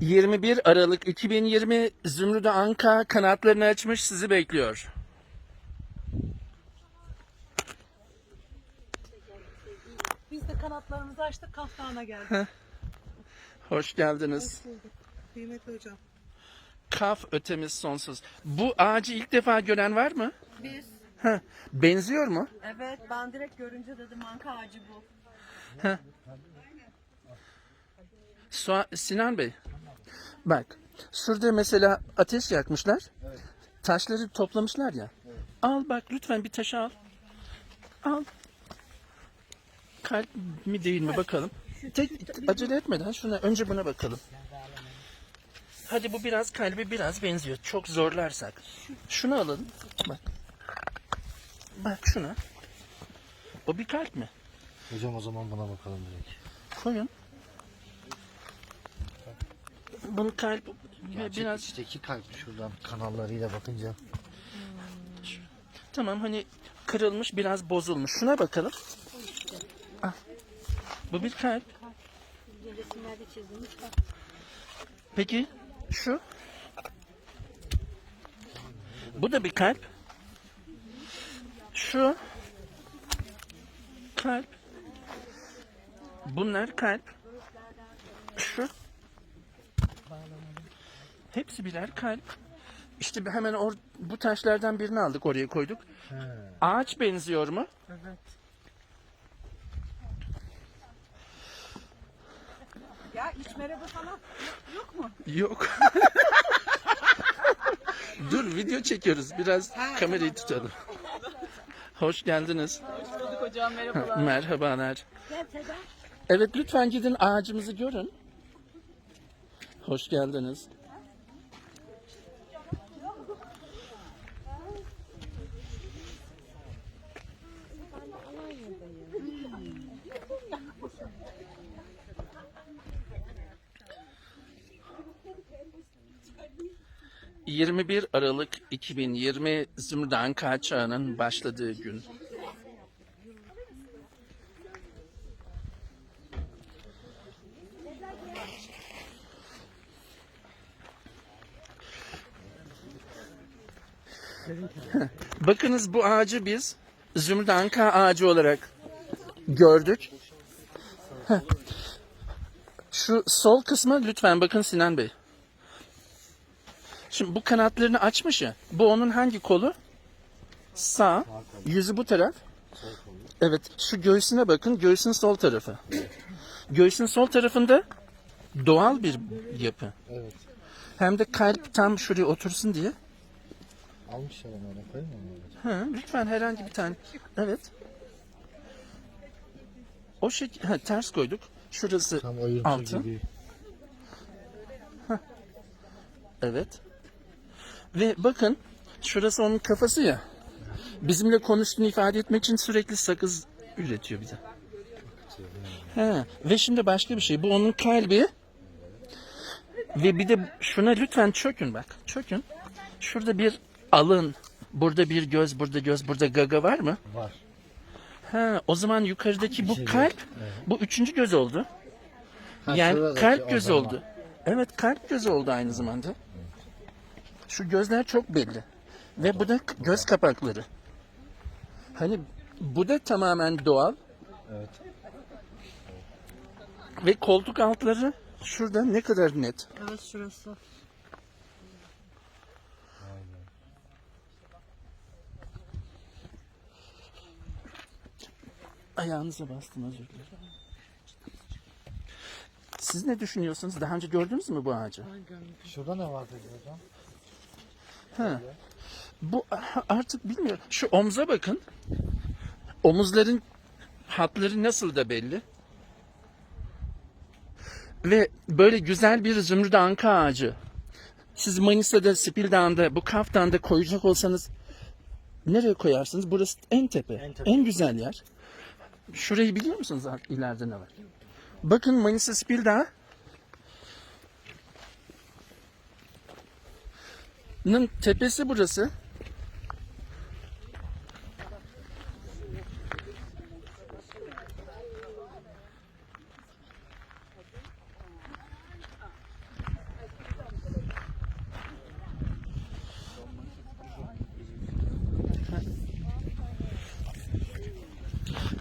21 Aralık 2020 Zümrüdü Anka kanatlarını açmış sizi bekliyor. Biz de kanatlarımızı açtık kaftana geldik. Hoş geldiniz. Hoş bulduk. Kıymetli hocam. Kaf ötemiz sonsuz. Bu ağacı ilk defa gören var mı? Biz. Heh, benziyor mu? Evet ben direkt görünce dedim manka ağacı bu. Sua- Sinan Bey. Bak. Şurada mesela ateş yakmışlar. Taşları toplamışlar ya. Al bak lütfen bir taşı al. Al. Kalp mi değil mi bakalım. Tek, acele etmeden şuna önce buna bakalım. Hadi bu biraz kalbi biraz benziyor. Çok zorlarsak. Şunu alalım. Bak. Bak şuna. O bir kalp mi? Hocam o zaman buna bakalım direkt. Koyun. Bunu kalp Gerçek biraz içteki kalp şuradan kanallarıyla bakınca. tamam hani kırılmış biraz bozulmuş. Şuna bakalım. Ah. Bu bir kalp. Resimlerde çizilmiş bak. Peki şu? Bu da bir kalp. Şu kalp. Bunlar kalp. Şu. Hepsi birer kalp. İşte bir- hemen or bu taşlardan birini aldık oraya koyduk. Ağaç benziyor mu? Evet. Ya iç merhaba falan yok mu? Yok. Dur video çekiyoruz. Biraz kamerayı tutalım. Hoş geldiniz. Hoş bulduk hocam merhabalar. Merhabalar. Evet lütfen gidin ağacımızı görün. Hoş geldiniz. ...21 Aralık 2020 Zümrüt Anka çağının başladığı gün. Bakınız bu ağacı biz Zümrüt Anka ağacı olarak gördük. Şu sol kısmı lütfen bakın Sinan Bey. Şimdi bu kanatlarını açmış ya. Bu onun hangi kolu? Sağ. Yüzü bu taraf. Evet. Şu göğsüne bakın. Göğsün sol tarafı. Göğsün sol tarafında doğal bir yapı. Evet. Hem de kalp tam şuraya otursun diye. Almışlar onu oraya onu? Ha, lütfen herhangi bir tane. Evet. O şekil ha, ters koyduk. Şurası Tam oyuncu altı. gibi. Evet. Ve bakın şurası onun kafası ya. Bizimle konuştuğunu ifade etmek için sürekli sakız üretiyor bize. Ha, ve şimdi başka bir şey. Bu onun kalbi. Ve bir de şuna lütfen çökün bak. Çökün. Şurada bir alın. Burada bir göz, burada göz, burada gaga var mı? Var. Ha, o zaman yukarıdaki bu şey kalp, yok. Evet. bu üçüncü göz oldu. Ha, Yani kalp zaman. oldu. Evet kalp gözü oldu aynı zamanda. Şu gözler çok belli. Ve bu da göz kapakları. Hani bu da tamamen doğal. Evet. Ve koltuk altları şurada ne kadar net. Evet şurası. Ayağınıza bastım özür dilerim. Siz ne düşünüyorsunuz? Daha önce gördünüz mü bu ağacı? Şurada ne var peki hocam? Ha. Bu artık bilmiyorum. Şu omza bakın. Omuzların hatları nasıl da belli. Ve böyle güzel bir zümrüt anka ağacı. Siz Manisa'da, Spildağ'da, bu Kaftan'da koyacak olsanız nereye koyarsınız? Burası en tepe. En, En tepe. güzel yer. Şurayı biliyor musunuz ileride ne var? Bakın Manisa Spildağ. Bunun tepesi burası.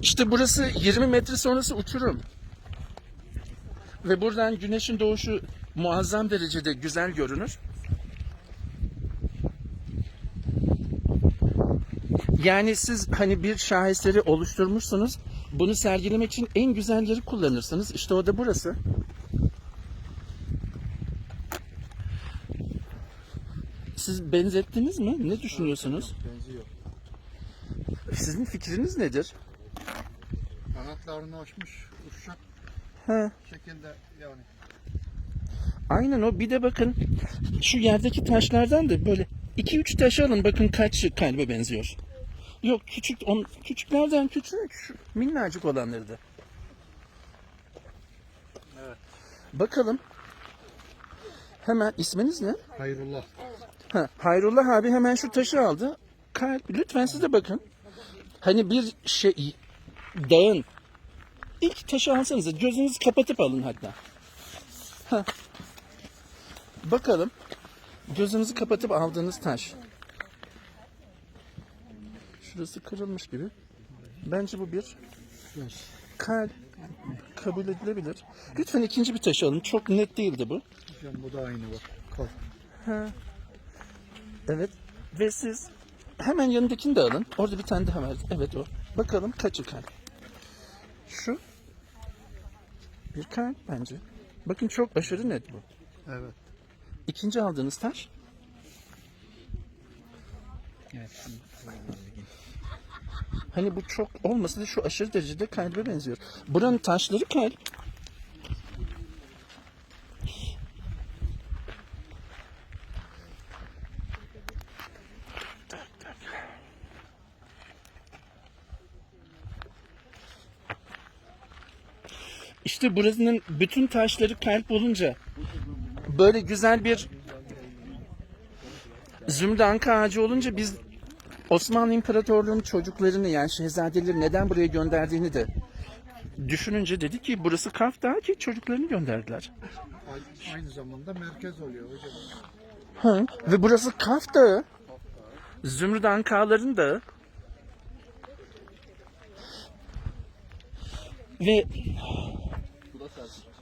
İşte burası 20 metre sonrası uçurum. Ve buradan güneşin doğuşu muazzam derecede güzel görünür. Yani siz hani bir şaheseri oluşturmuşsunuz. Bunu sergilemek için en güzel yeri kullanırsınız. İşte o da burası. Siz benzettiniz mi? Ne düşünüyorsunuz? Benziyor. Sizin fikriniz nedir? Kanatlarını açmış uçacak He. şekilde yani. Aynen o. Bir de bakın şu yerdeki taşlardan da böyle 2-3 taş alın bakın kaç kalbe benziyor. Yok küçük on, küçük şu minnacık olanları da. Evet. Bakalım. Hemen isminiz ne? Hayrullah. Ha, Hayrullah abi hemen şu taşı aldı. Kalp. Lütfen siz de bakın. Hani bir şey dağın ilk taşı alsanıza gözünüzü kapatıp alın hatta. Ha. Bakalım. Gözünüzü kapatıp aldığınız taş. Şurası kırılmış gibi. Bence bu bir kalp kabul edilebilir. Lütfen ikinci bir taş alın. Çok net değildi bu. Hocam bu da aynı bak. Kol. Evet. Ve siz hemen yanındakini de alın. Orada bir tane daha var. Evet o. Bakalım kaçı kalp. Şu. Bir kalp bence. Bakın çok aşırı net bu. Evet. İkinci aldığınız taş. Evet. Hani bu çok olmasa da şu aşırı derecede kalbe benziyor. Buranın taşları kalp. İşte buranın bütün taşları kalp olunca böyle güzel bir zümrüt anka ağacı olunca biz Osmanlı İmparatorluğu'nun çocuklarını yani şehzadeleri neden buraya gönderdiğini de düşününce dedi ki burası Kaf Dağı ki çocuklarını gönderdiler. Aynı zamanda merkez oluyor hocam. Hı. Ve burası Kaf Dağı. Zümrüt Ankaların dağı. Ve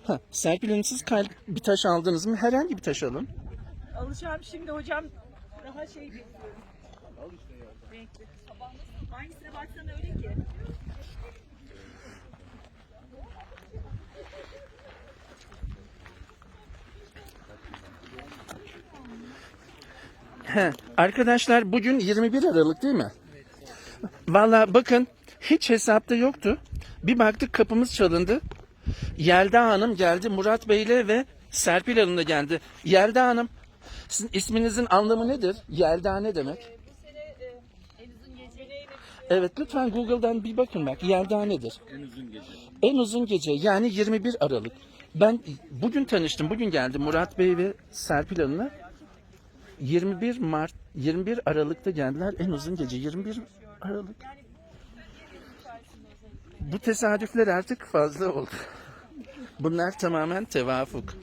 Ha, Serpil Hanım siz kalp bir taş aldınız mı? Herhangi bir taş alın. Alacağım şimdi hocam. Daha şey bekliyorum. Renkli. Hangisine öyle ki. Arkadaşlar bugün 21 Aralık değil mi? Valla bakın hiç hesapta yoktu. Bir baktık kapımız çalındı. Yelda Hanım geldi Murat Bey ile ve Serpil Hanım da geldi. Yelda Hanım sizin isminizin anlamı nedir? Yelda ne demek? Evet lütfen Google'dan bir bakın bak Yelda nedir? En uzun gece. En uzun gece yani 21 Aralık. Ben bugün tanıştım. Bugün geldi Murat Bey ve Serpil Hanım'la. 21 Mart 21 Aralık'ta geldiler en uzun gece 21 Aralık. Bu tesadüfler artık fazla oldu. Bunlar tamamen tevafuk.